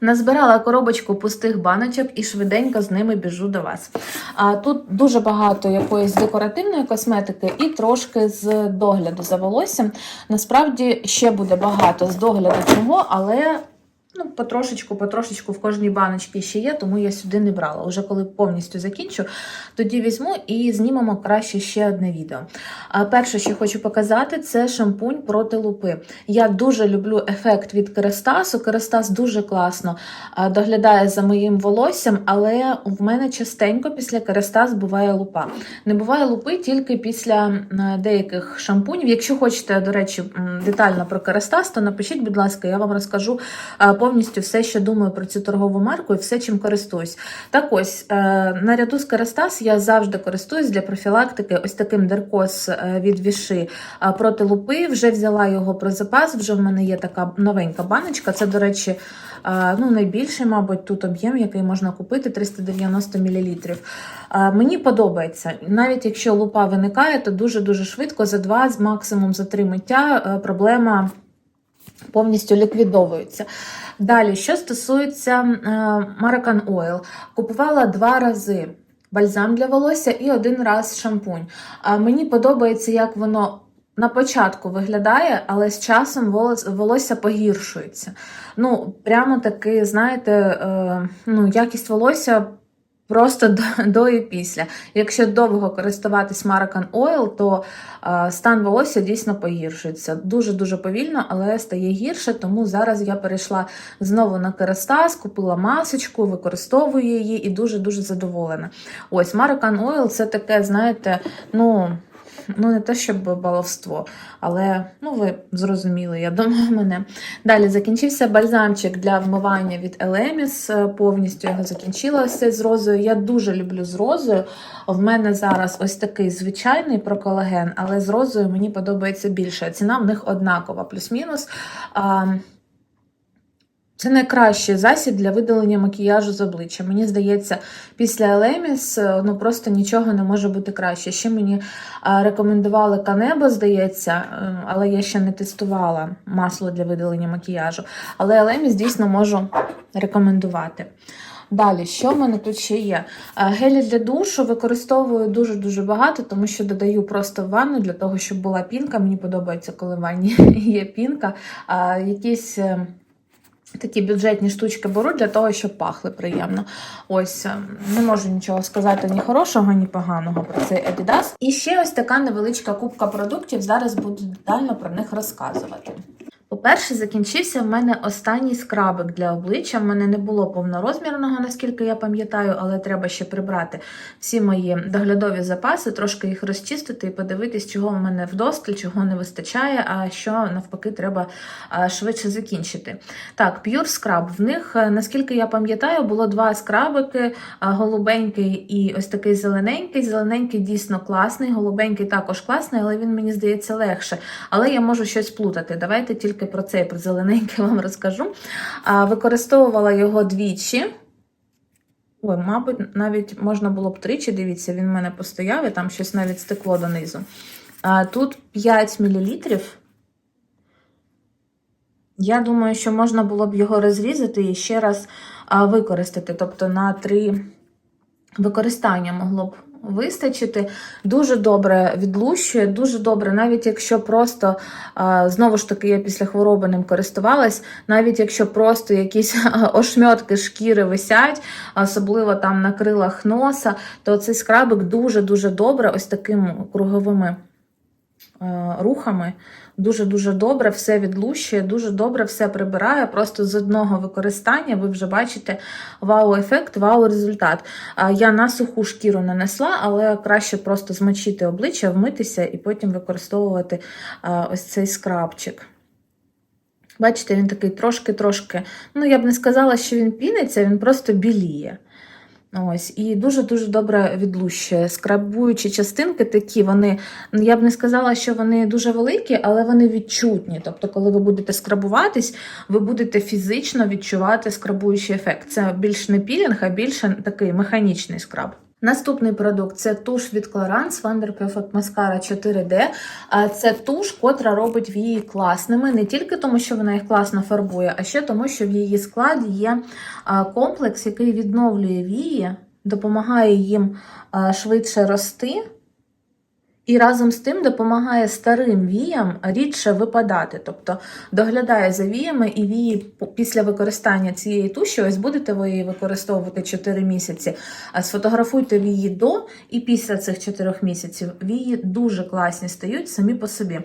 Назбирала коробочку пустих баночок і швиденько з ними біжу до вас. А тут дуже багато якоїсь декоративної косметики і трошки з догляду за волоссям. Насправді ще буде багато з догляду чого, але. Ну, потрошечку, потрошечку в кожній баночці ще є, тому я сюди не брала. Уже коли повністю закінчу, тоді візьму і знімемо краще ще одне відео. А перше, що хочу показати, це шампунь проти лупи. Я дуже люблю ефект від Керастасу. Керастас дуже класно доглядає за моїм волоссям, але в мене частенько після Керастас буває лупа. Не буває лупи тільки після деяких шампунів. Якщо хочете, до речі, детально про Керастас, то напишіть, будь ласка, я вам розкажу а, повністю все, що думаю про цю торгову марку і все, чим користуюсь. Так ось, е, наряду з Керастас я завжди користуюсь для профілактики ось таким деркос від віши е, проти лупи. Вже взяла його про запас, вже в мене є така новенька баночка. Це, до речі, е, ну, найбільший, мабуть, тут об'єм, який можна купити 390 мл. Мені подобається. Навіть якщо лупа виникає, то дуже-дуже швидко, за два, максимум за три миття, проблема повністю ліквідовується. Далі, що стосується е, Maracan Oil, купувала два рази бальзам для волосся і один раз шампунь. А мені подобається, як воно. На початку виглядає, але з часом волос, волосся погіршується. Ну, прямо таки, знаєте, е, ну, якість волосся просто до, до і після. Якщо довго користуватись Maracan Oil, то е, стан волосся дійсно погіршується. Дуже-дуже повільно, але стає гірше, тому зараз я перейшла знову на Керастас, купила масочку, використовую її і дуже-дуже задоволена. Ось Maracan Oil це таке, знаєте, ну. Ну, не те, щоб баловство, але ну, ви зрозуміли, я думаю, мене. Далі закінчився бальзамчик для вмивання від Елеміс. Повністю його закінчила ось з розою. Я дуже люблю з розою. В мене зараз ось такий звичайний про колаген, але з розою мені подобається більше. Ціна в них однакова, плюс-мінус. Це найкращий засіб для видалення макіяжу з обличчя. Мені здається, після Елеміс ну просто нічого не може бути краще. Ще мені рекомендували Канебо, здається, е, але я ще не тестувала масло для видалення макіяжу. Але Елеміс дійсно можу рекомендувати. Далі, що в мене тут ще є? Е, Гелі для душу використовую дуже-дуже багато, тому що додаю просто в ванну для того, щоб була пінка. Мені подобається, коли в ванні є пінка. Якісь. Такі бюджетні штучки беру для того, щоб пахли приємно. Ось е, не можу нічого сказати ні хорошого, ні поганого про цей Adidas. І ще ось така невеличка кубка продуктів. Зараз буду детально про них розказувати. По-перше, закінчився в мене останній скрабик для обличчя. В мене не було повнорозмірного, наскільки я пам'ятаю, але треба ще прибрати всі мої доглядові запаси, трошки їх розчистити і подивитись, чого в мене вдосталь, чого не вистачає, а що навпаки треба швидше закінчити. Так, Pure Scrub. В них, е, наскільки я пам'ятаю, було два скрабики: голубенький і ось такий зелененький. Зелененький дійсно класний, голубенький також класний, але він мені здається легше. Але я можу щось плутати. Давайте тільки про цей про зелененький вам розкажу. А, Використовувала його двічі. Ой, мабуть, навіть можна було б тричі, дивіться, він в мене постояв, і там щось навіть стекло донизу. А, Тут 5 мл. Я думаю, що можна було б його розрізати і ще раз використати. Тобто на три використання могло б вистачити. Дуже добре відлущує, дуже добре, навіть якщо просто, знову ж таки, я після хвороби ним користувалась, навіть якщо просто якісь ошмьотки шкіри висять, особливо там на крилах носа, то цей скрабик дуже-дуже добре, ось такими круговими рухами. Дуже-дуже добре все відлущує, дуже добре все прибирає. Просто з одного використання ви вже бачите вау-ефект, вау-результат. Я на суху шкіру нанесла, але краще просто змочити обличчя, вмитися і потім використовувати ось цей скрабчик. Бачите, він такий трошки-трошки, ну я б не сказала, що він піниться, він просто біліє. Ось, і дуже-дуже добре відлущує. Скрабуючі частинки такі, вони, ну, я б не сказала, що вони дуже великі, але вони відчутні. Тобто, коли ви будете скрабуватись, ви будете фізично відчувати скрабуючий ефект. Це більш не пілінг, а більше такий механічний скраб. Наступний продукт це туш від Clarins Wonder Perfect Mascara 4D. Це туш, котра робить вії класними не тільки тому, що вона їх класно фарбує, а ще тому, що в її складі є комплекс, який відновлює вії, допомагає їм швидше рости. І разом з тим допомагає старим віям рідше випадати, тобто доглядає за віями, і вії після використання цієї туші, ось будете ви її використовувати 4 місяці, а сфотографуйте вії до і після цих 4 місяців. Вії дуже класні стають самі по собі.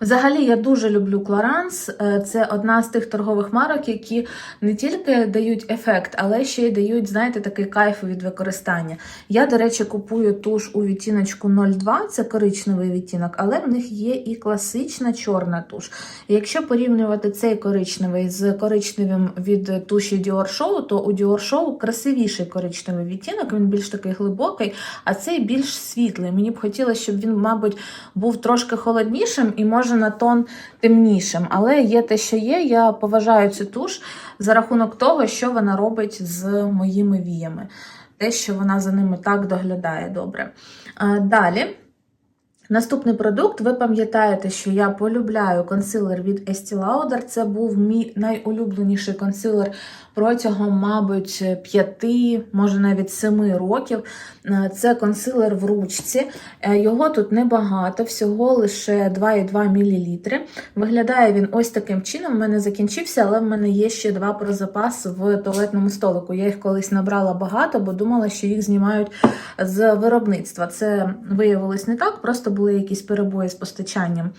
Взагалі, я дуже люблю Clarins. Е, Це одна з тих торгових марок, які не тільки дають ефект, але ще й дають, знаєте, такий кайф від використання. Я, до речі, купую туш у відтіночку 02, це коричневий відтінок, але в них є і класична чорна туш. Якщо порівнювати цей коричневий з коричневим від туші Dior Show, то у Dior Show красивіший коричневий відтінок, він більш такий глибокий, а цей більш світлий. Мені б хотілося, щоб він, мабуть, був трошки холоднішим і може на тон темнішим. Але є те, що є. Я поважаю цю туш за рахунок того, що вона робить з моїми віями. Те, що вона за ними так доглядає добре. Далі. Наступний продукт, ви пам'ятаєте, що я полюбляю консилер від Estee Lauder. Це був мій найулюбленіший консилер протягом, мабуть, п'яти, може навіть семи років. Е, Це консилер в ручці. Е, Його тут небагато, всього лише 2,2 мл. Виглядає він ось таким чином. У мене закінчився, але в мене є ще два про запас в туалетному столику. Я їх колись набрала багато, бо думала, що їх знімають з виробництва. Це виявилось не так, просто були якісь перебої з постачанням.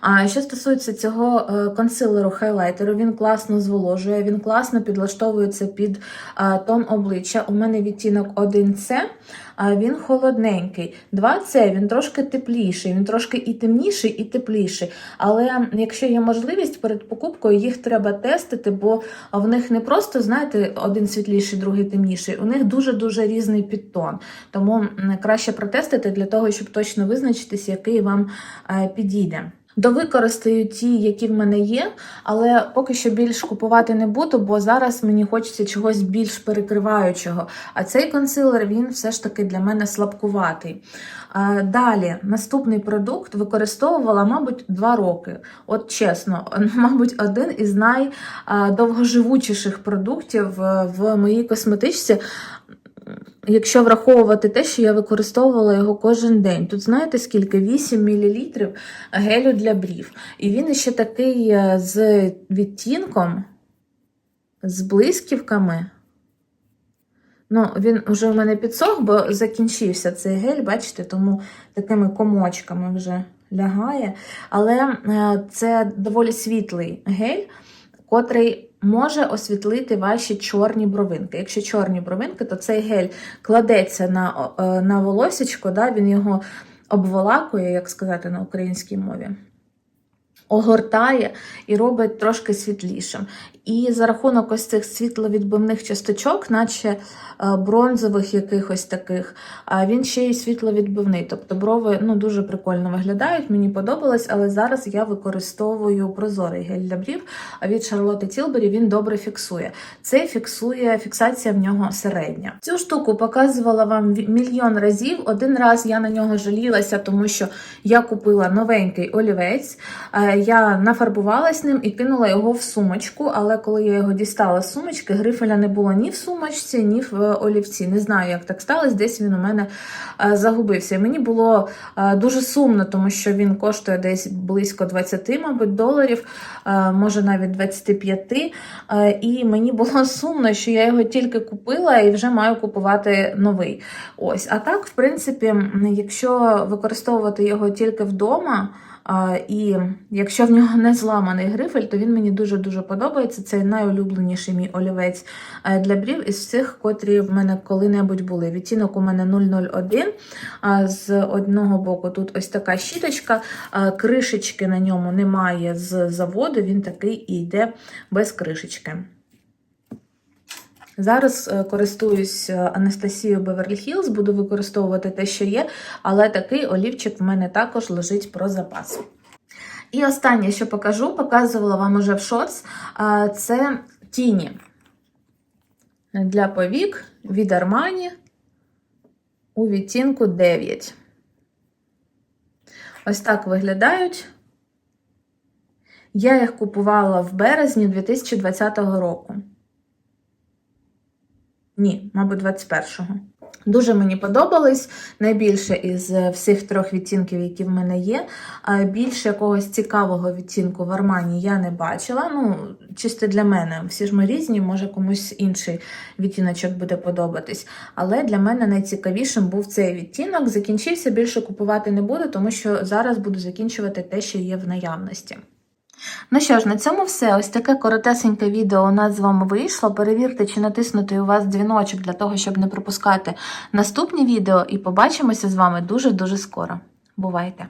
А що стосується цього е, консилеру хайлайтеру, він класно зволожує, він класно підлаштовується під е, тон обличчя. У мене відтінок 1C, а він холодненький. 2C він трошки тепліший, він трошки і темніший, і тепліший. Але якщо є можливість перед покупкою, їх треба тестити, бо в них не просто, знаєте, один світліший, другий темніший. У них дуже-дуже різний підтон. Тому краще протестити для того, щоб точно визначитись, який вам е, підійде. Довикористаю ті, які в мене є, але поки що більш купувати не буду, бо зараз мені хочеться чогось більш перекриваючого. А цей консилер він все ж таки для мене слабкуватий. Далі, наступний продукт використовувала, мабуть, два роки. От чесно, мабуть, один із найдовгоживучіших продуктів е, в моїй косметичці. Якщо враховувати те, що я використовувала його кожен день. Тут знаєте скільки? 8 мл гелю для брів. І він ще такий е, з відтінком, з блисківками. Ну, він вже у мене підсох, бо закінчився цей гель, бачите, тому такими комочками вже лягає. Але е, це доволі світлий гель, котрий може освітлити ваші чорні бровинки. Якщо чорні бровинки, то цей гель кладеться на, е, на волосечко, да, він його обволакує, як сказати на українській мові. Огортає і робить трошки світлішим. І за рахунок ось цих світловідбивних часточок, наче е, бронзових якихось таких, він ще й світловідбивний. Тобто брови ну, дуже прикольно виглядають, мені подобалось, але зараз я використовую прозорий гель для брів, від Charlotte Tilbury він добре фіксує. Цей фіксує, фіксація в нього середня. Цю штуку показувала вам мільйон разів. Один раз я на нього жалілася, тому що я купила новенький олівець. Я нафарбувалась ним і кинула його в сумочку, але коли я його дістала з сумочки, грифеля не було ні в сумочці, ні в е, олівці. Не знаю, як так сталося, десь він у мене е, загубився. І мені було е, дуже сумно, тому що він коштує десь близько 20, мабуть, доларів, може навіть 25. Е, І мені було сумно, що я його тільки купила і вже маю купувати новий. Ось, а так, в принципі, якщо використовувати його тільки вдома. І якщо в нього не зламаний грифель, то він мені дуже-дуже подобається. Це найулюбленіший мій олівець е, для брів із цих, котрі в мене коли-небудь були. Відтінок у мене 001. З одного боку тут ось така щіточка, кришечки на ньому немає з заводу, він такий і йде без кришечки. Зараз е, користуюсь е, Анастасією Beverly Hills, буду використовувати те, що є, але такий олівчик в мене також лежить про запас. І останнє, що покажу, показувала вам уже в шоц, це тіні для повік від Armani. у відтінку 9. Ось так виглядають. Я їх купувала в березні 2020 року. Ні, мабуть, 21-го. Дуже мені подобались. Найбільше із е, всіх трьох відтінків, які в мене є. Більше якогось цікавого відтінку в Армані я не бачила. Ну, чисто для мене. Всі ж ми різні, може комусь інший відтіночок буде подобатись. Але для мене найцікавішим був цей відтінок. Закінчився, більше купувати не буду, тому що зараз буду закінчувати те, що є в наявності. Ну що ж, на цьому все. Ось таке коротесеньке відео у нас з вами вийшло. Перевірте, чи натиснутий у вас дзвіночок для того, щоб не пропускати наступні відео, і побачимося з вами дуже-дуже скоро. Бувайте!